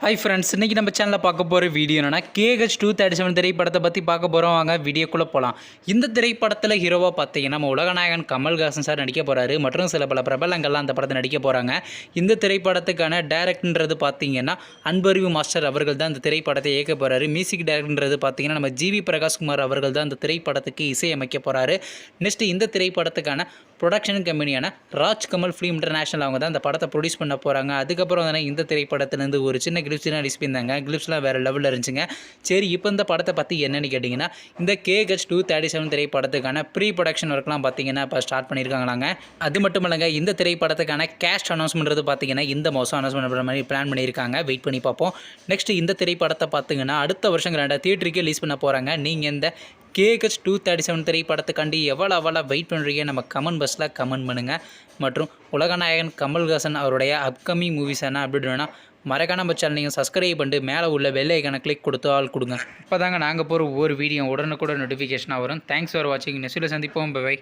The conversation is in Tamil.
ஹை ஃப்ரெண்ட்ஸ் இன்றைக்கி நம்ம சேனலில் பார்க்க போகிற வீடியோ என்னன்னா கேஹெச் டூ தேர்ட்டி செவன் திரைப்படத்தை பற்றி பார்க்க போகிறோம் வாங்க வீடியோக்குள்ளே போகலாம் இந்த திரைப்படத்தில் ஹீரோவாக பார்த்தீங்கன்னா நம்ம உலகநாயகன் கமல்ஹாசன் சார் நடிக்க போகிறாரு மற்றும் சில பல பிரபலங்கள்லாம் அந்த படத்தை நடிக்க போகிறாங்க இந்த திரைப்படத்துக்கான டேரக்டர்ன்றது பார்த்தீங்கன்னா அன்பறிவு மாஸ்டர் அவர்கள் தான் இந்த திரைப்படத்தை இயக்க போகிறாரு மியூசிக் டேரக்டர்ன்றது பார்த்தீங்கன்னா நம்ம ஜிவி பிரகாஷ்குமார் அவர்கள் தான் இந்த திரைப்படத்துக்கு இசையமைக்க போகிறாரு நெக்ஸ்ட் இந்த திரைப்படத்துக்கான ப்ரொடக்ஷன் கம்பெனியான ராஜ் கமல் ஃபிலிம் இன்டர்நேஷனல் அவங்க தான் அந்த படத்தை ப்ரொடியூஸ் பண்ண போகிறாங்க அதுக்கப்புறம் வந்து இந்த திரைப்படத்துலேருந்து ஒரு சின்ன கிளிப்ஸ் தான் ரிலீஸ் பண்ணியிருந்தாங்க கிளிப்ஸ்லாம் வேறு லெவலில் இருந்துச்சுங்க. சரி இப்போ இந்த படத்தை பற்றி என்னன்னு கேட்டிங்கன்னா இந்த கேஹெச் டூ தேர்ட்டி செவன் திரைப்படத்துக்கான ப்ரீ ப்ரொடக்ஷன் ஒர்க்லாம் பார்த்தீங்கன்னா இப்போ ஸ்டார்ட் பண்ணியிருக்காங்களாங்க அது மட்டும் இல்லைங்க இந்த திரைப்படத்துக்கான கேஸ்ட் அனௌன்ஸ்மெண்ட்றது பார்த்தீங்கன்னா இந்த மாதம் அனௌன்ஸ்மெண்ட் பண்ணுற மாதிரி பிளான் பண்ணியிருக்காங்க. வெயிட் பண்ணி பார்ப்போம். நெக்ஸ்ட் இந்த திரைப்படத்தை பார்த்தீங்கன்னா அடுத்த வருஷம் கிராண்டாக தியேட்டருக்கு ரிலீஸ் பண்ண போகிறாங்க நீங்கள் இந்த கேஹெச் டூ தேர்ட்டி செவன் திரைப்படத்துக்காண்டி எவ்வளோ அவ்வளோ வெயிட் பண்ணுறீங்க நம்ம கமெண்ட் பஸ்ஸில் கமெண்ட் பண்ணுங்கள் மற்றும் உலகநாயகன் கமல்ஹாசன் அவருடைய அப்கமிங் மூவிஸ் என்ன அப்படின்னா வேணால் மறக்காம நம்ம சேனல் நீங்கள் சப்ஸ்கிரைப் பண்ணிட்டு மேலே உள்ள வெள்ளை ஐக்கான கிளிக் கொடுத்து ஆள் கொடுங்க. இப்போ தாங்க நாங்கள் போகிற ஒவ்வொரு வீடியோ உடனுக்குடன் நோட்டிஃபிகேஷனாக வரும். தேங்க்ஸ் ஃபார் வாட்சிங் நெக்ஸ்ட்டில் சந்திப்போம். பை